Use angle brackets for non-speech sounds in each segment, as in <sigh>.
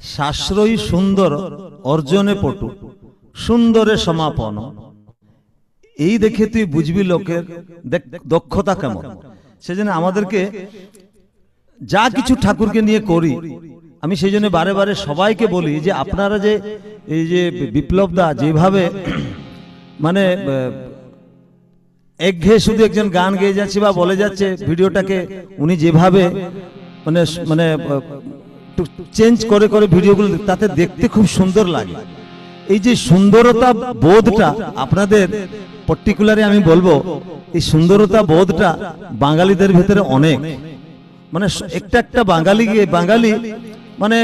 সাশ্রয়ী সুন্দর অর্জনে পটু, সুন্দরে সমাপন। এই দেখে তুই বুঝবি লোকের দক্ষতা কেমন। সেজন্য আমাদেরকে যা কিছু ঠাকুরকে নিয়ে করি, আমি সেই জন্য বারে বারে সবাইকে বলি যে আপনারা যে, এই যে বিপ্লব দা যেভাবে <clears throat> মানে একঘেয়ে শুধু একজন গান গেয়ে যাচ্ছে বা বলে যাচ্ছে ভিডিওটাকে, উনি যেভাবে মানে মানে চেঞ্জ করে করে ভিডিওগুলো তাতে দেখতে খুব সুন্দর লাগে। এই যে সুন্দরতা বোধটা আপনাদের পার্টিকুলারে আমি বলব, এই সুন্দরতা বোধটা বাঙালিদের ভেতরে অনেক। মানে একটা একটা বাঙালি বাঙালি মানে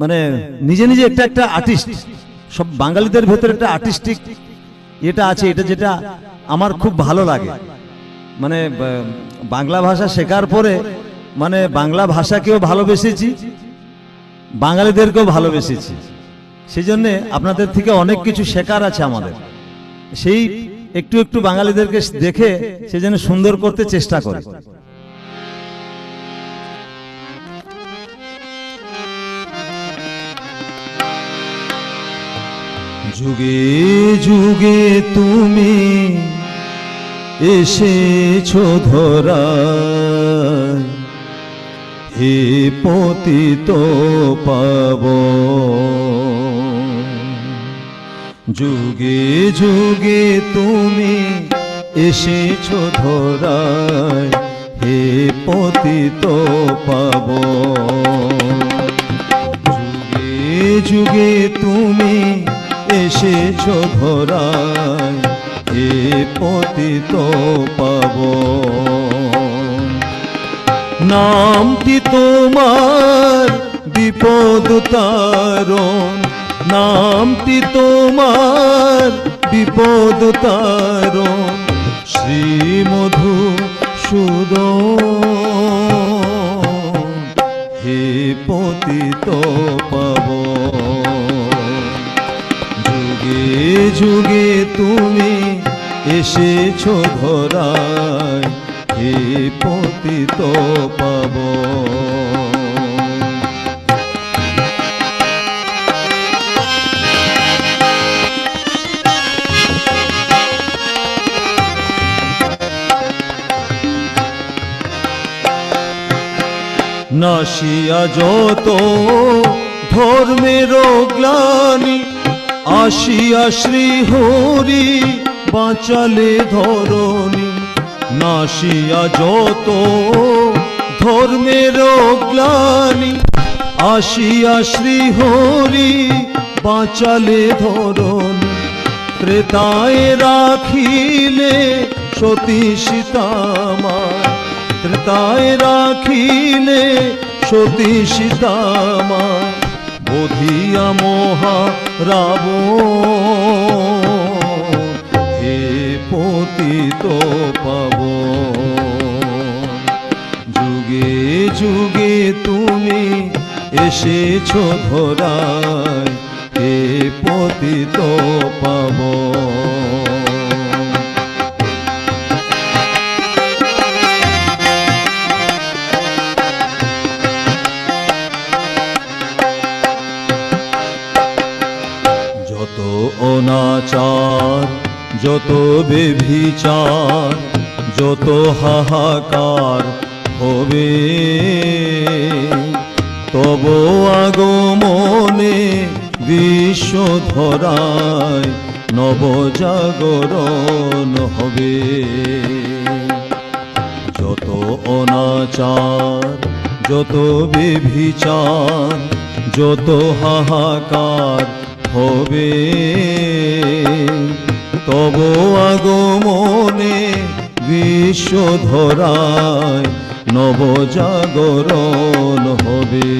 মানে নিজে নিজে একটা একটা আর্টিস্ট সব বাঙালিদের ভেতরে একটা আর্টিস্টিক এটা আছে, এটা যেটা আমার খুব ভালো লাগে। মানে বাংলা ভাষা শেখার পরে মানে বাংলা ভাষাকেও ভালোবেসেছি, বাঙালিদেরকেও ভালোবেসেছি। সেই জন্যে আপনাদের থেকে অনেক কিছু শেখার আছে আমাদের। সেই একটু একটু বাঙালিদেরকে দেখে সেই জন্য সুন্দর করতে চেষ্টা করে। যুগে যুগে তুমি এসেছ ধরায় হে পতিত পাব। যুগে যুগে তুমি এসেছ ধরায়, হে পতিত পাব। যুগে যুগে তুমি এসেছ ধরায়, হে পতিত পাব। নামটি তোমার, বিপদ তারণ। নামটি তোমার, বিপদ তারণ। শ্রীমধু সুদ হে পতিত পাব যুগে যুগে তুমি এসেছ ধরায়। পতিত পাব। নাসিয়া যত ধর্মের গ্লানি আসিয়া শ্রী হরি বাঁচালে ধরণী। নাসিয়া যত ধর্মের গ্লানি আসিয়া শ্রী হরি বাঁচালে ধরণী। ত্রেতায় রাখিলে সতী সীতামায় ত্রেতায় রাখিলে সতী সীতামায় বধিয়া মহা রাব হে পতিত পাব যুগে যুগে তুমি এসেছ ধরায় হে পতিত পাব যত বেভিচার, যত হাহাকার হবে, তব আগমনে বিশ্ব ধরায় নবজাগরণ হবে। যত অনাচার, যত বেভিচার, যত হাহাকার হবে তব আগমনে বিশ্ব ধরায় নবজাগরণ হবে।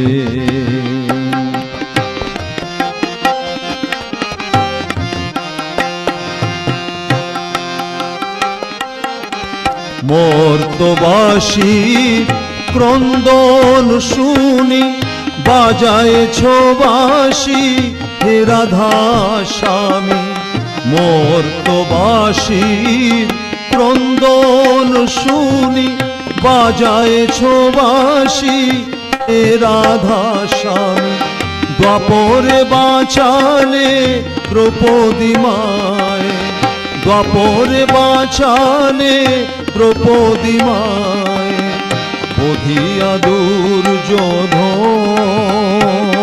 মর্তবাসী ক্রন্দন শুনি বাজায় ছোবাসী হে রাধা স্বামী। মর্তবাসী ক্রন্দন শুনি, বাজায় ছোবাসী, এ রাধা স্বামী। দ্বাপরে বাঁচালে দ্রৌপদী মায়। দ্বাপরে বাঁচালে দ্রৌপদী মায়। বধিয়া দুর্যোধন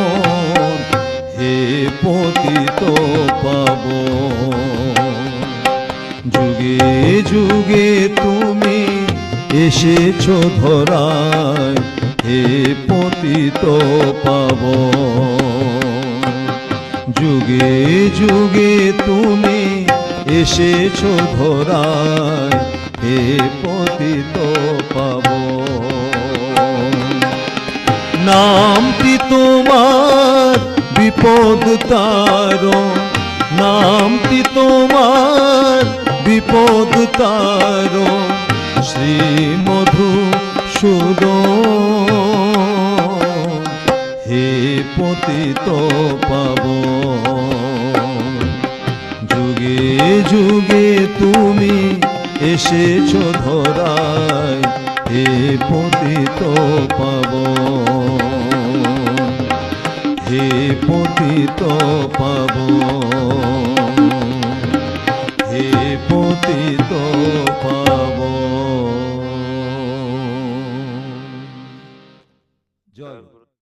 এসেছ ধরায়, হে পতিত পাব যুগে যুগে তুমি এসেছ ধরায়, হে পতিত পাব নামটি তোমার বিপদ তার নামটি তোমার বিপদ তার শ্রী মধু সুদ হে পতিত পাব যুগে যুগে তুমি এসেছ ধরায়, হে পতিত পাব হে পতিত পাব